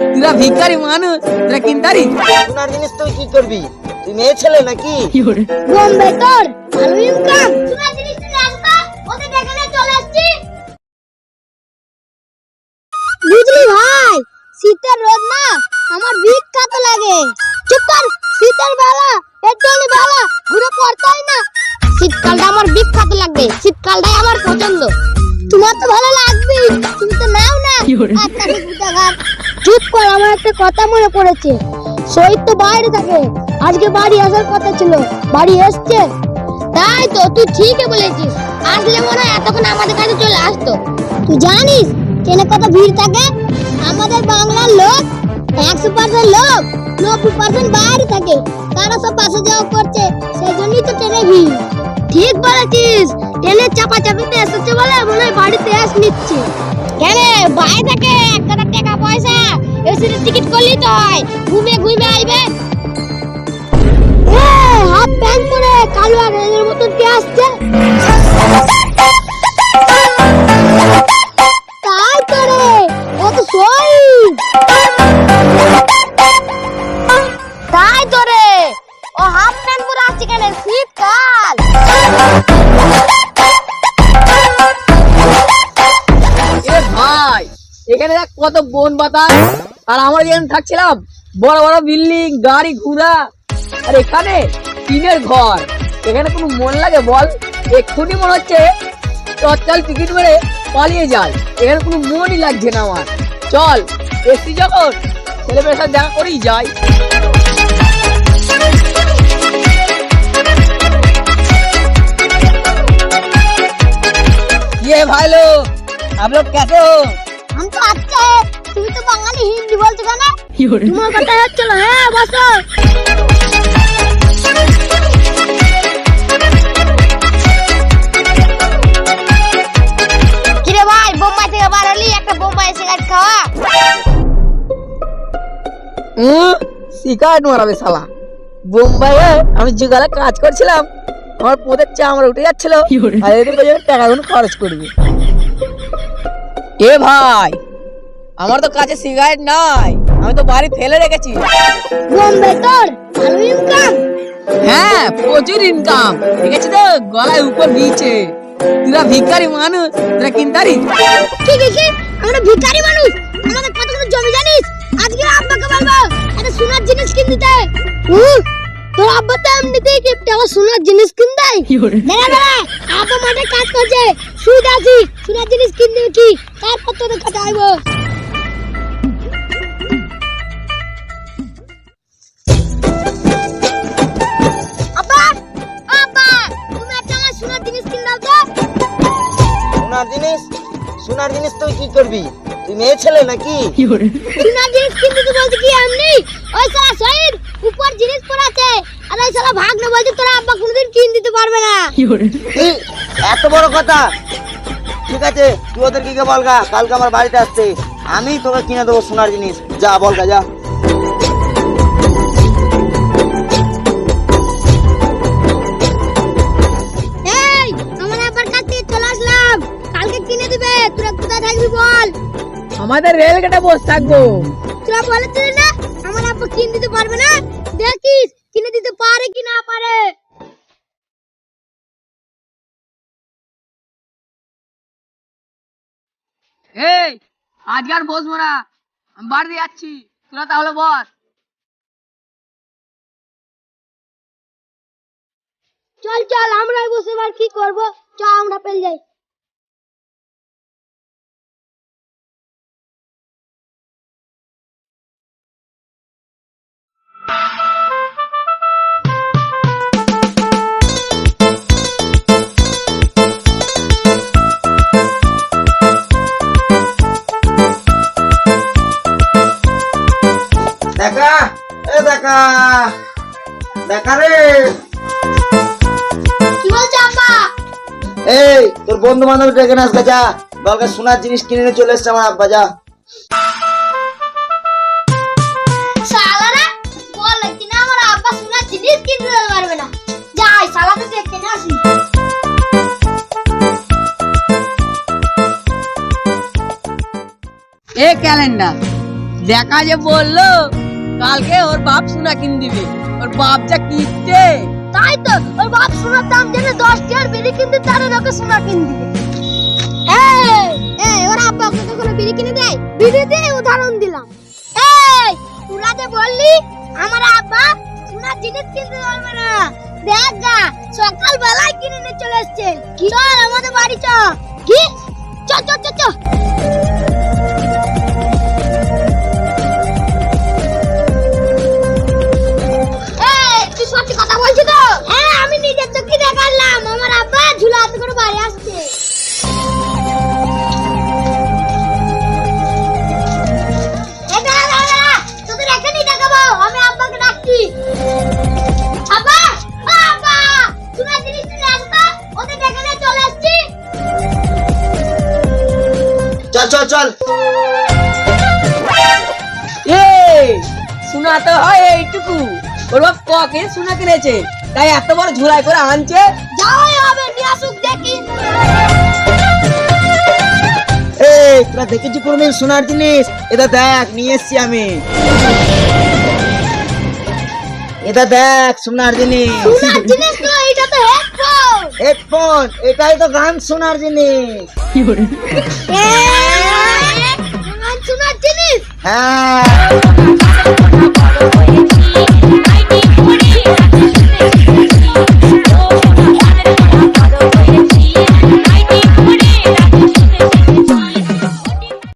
তোরা ভিখারি মানুষ তোরা কিনতারি? সোনার জিনিস তুই কি করবি? তুই মেয়ে ছেলে নাকি? বোম্বে তোর ভালো ইনকাম তোমার জিনিসটা রাখবা ওদের এখানে চলে আসছি। বুঝলি ভাই শীতের রোদ না আমার বিখ্যাত লাগে। চুপ কর শীতের বেলা পেট্রোল বেলা ঘুরে পড়তে হয় না। শীতকালটা আমার বিখ্যাত লাগবে শীতকালটাই আমার পছন্দ। তোমার তো ভালো লাগবে তুমি তো নাও না। একটা ঘাট চুপ কর, আমার একটা কথা মনে পড়েছে। শহীদ তো বাইরে থাকে। আজকে বাড়ি আসার কথা ছিল। বাড়ি এসছে। তাই তো, তুই ঠিকই বলেছিস। আসলে মনে হয় এতক্ষণ আমাদের কাছে চলে আসতো। তুই জানিস ট্রেনে কত ভিড় থাকে? আমাদের বাংলার লোক একশো পার্সেন্ট লোক, নব্বই পার্সেন্ট বাইরে থাকে। তারা সব পাশে যাওয়া করছে। সেই জন্যই তো ট্রেনে ভিড়। ঠিক বলেছিস। ট্রেনের চাপা চাপিতে এসেছে বলে মনে হয় বাড়িতে এস নিচ্ছে। কেন বাই থেকে এক হাজার টাকা পয়সা। এসির টিকিট করলি তো হয়। ঘুমে ঘুমে আইবে। হাফ প্যান্ট পরে কালো আর এর মতন কে আসছে? এখানে দেখ কত বন বাতাস আর আমরা যেখানে থাকছিলাম বড় বড় বিল্ডিং গাড়ি ঘোড়া আর এখানে টিনের ঘর এখানে কোনো মন লাগে বল এক্ষুনি মনে হচ্ছে তৎকাল টিকিট মেরে পালিয়ে যায় এখানে কোনো মনই লাগছে না আমার চল এসছি যখন ছেলেমেয়ের সাথে দেখা করেই যাই ये भाई लोग आप लोग कैसे हो আচ্ছা তুমি তো বাঙালি হিন্দি বলছো তোমার কথা হচ্ছিল হ্যাঁ বসো। বোম্বাইয়ে আমি যুগালে কাজ করছিলাম আমার পোদের চামড়া উঠে যাচ্ছিল। টাকা এদের খরচ করবে। এ ভাই আমার তো কাছে সিগারেট নাই। আমি তো বাড়ি ফেলে রেখেছি। বোম্বে তোর ভালো ইনকাম হ্যাঁ প্রচুর ইনকাম দেখেছি তো গলায় উপর নিচে। তোরা ভিখারি মানুষ তোরা কিনতারি? কি কি কি আমরা ভিখারি মানুষ। আমাদের কতগুলো জমি জানিস? আজকে আব্বাকে বলব একটা সোনার জিনিস কিনে দিতে তোর আব্বা তো এমনিতেই কিপটে আবার সোনার জিনিস কিন দেয়? দাঁড়া দাঁড়া আব্বা মাঠে কাজ করছে। সুদ আছি সোনার জিনিস কিন দিবি কি? তারপর তোদের কাছে আইবো। সোনার জিনিস? সোনার জিনিস তুই কি করবি? তুই মেয়ে ছেলে নাকি? সোনার জিনিস কিনতে তো বলছে কি এমনি ওই শালা শহীদ উপর জিনিস পড়াছে আর ওই শালা ভাগ্নে বলছে তোরা আব্বা কোনোদিন কিন দিতে পারবে না। কি এত বড় কথা? ঠিক আছে তুই ওদেরকে গিয়ে বলগা কালকে আমার বাড়িতে আসছে আমি তোকে কিনে দেবো সোনার জিনিস। যা বলগা যা। আমাদের রেল গেটে বসে থাকব। তোরা বলেছিলি না আমার আব্বা কিনে দিতে পারবে না। দেখিস কিনে দিতে পারে কি না পারে। এই আজকে আর বসবো না। আমি বাড়ি যাচ্ছি তোরা তাহলে বস। চল চল আমরাই বসে এবার কি করব? চল আমরা পেল যাই। এই তোর বন্ধু বান্ধব ডেকে না আজকে যা বলগা সোনার জিনিস কিনে নিয়ে চলে এসছে আমার আব্বা যা শালারা বল কিনা আমার আব্বা সোনার জিনিস কিনতে দিতে পারবে না? যাই শালাকে দেখতে না আসি। এ ক্যালেন্ডার দেখা যে বলল কালকে ওর বাপ সোনা কিন দিবে। ওর বাপ যা কিনতে তাই তো ওর বাপ সোনার দাম জেনে দশ টিয়ার বিড়ি কিনতে তার ওকে সোনা কিন দিবে। এই ওর আব্বা ওকে কখনো বিড়ি কিনে দেয়? বিড়ি দিয়ে উদাহরণ দিলাম। এই তোরা যে বললি আমার আব্বা সোনার জিনিস কিনতে পারবে না। দেখ গা সকাল বেলায় কিনে নিয়ে চলে এসছে। চল আমাদের বাড়ি চ। কি? চ চ চ চ। চল চল চল। এই তো হয় এইটুকু। ওর বাপ ককে শোনা কিনেছে। তাই এত বড় ঝুলাই করে আনছে। যাওয়াই হবে, নিয়ে আসুক দেখি। এই তোরা দেখেছি কোনদিন সোনার জিনিস? এটা দেখ নিয়ে এসছি আমি। এটা দেখ সোনার জিনিস সোনার জিনিস তো, এইটা তো headphone। হেডফোন এটাই তো গান সোনার জিনিস এ, সোনার জিনিস হ্যাঁ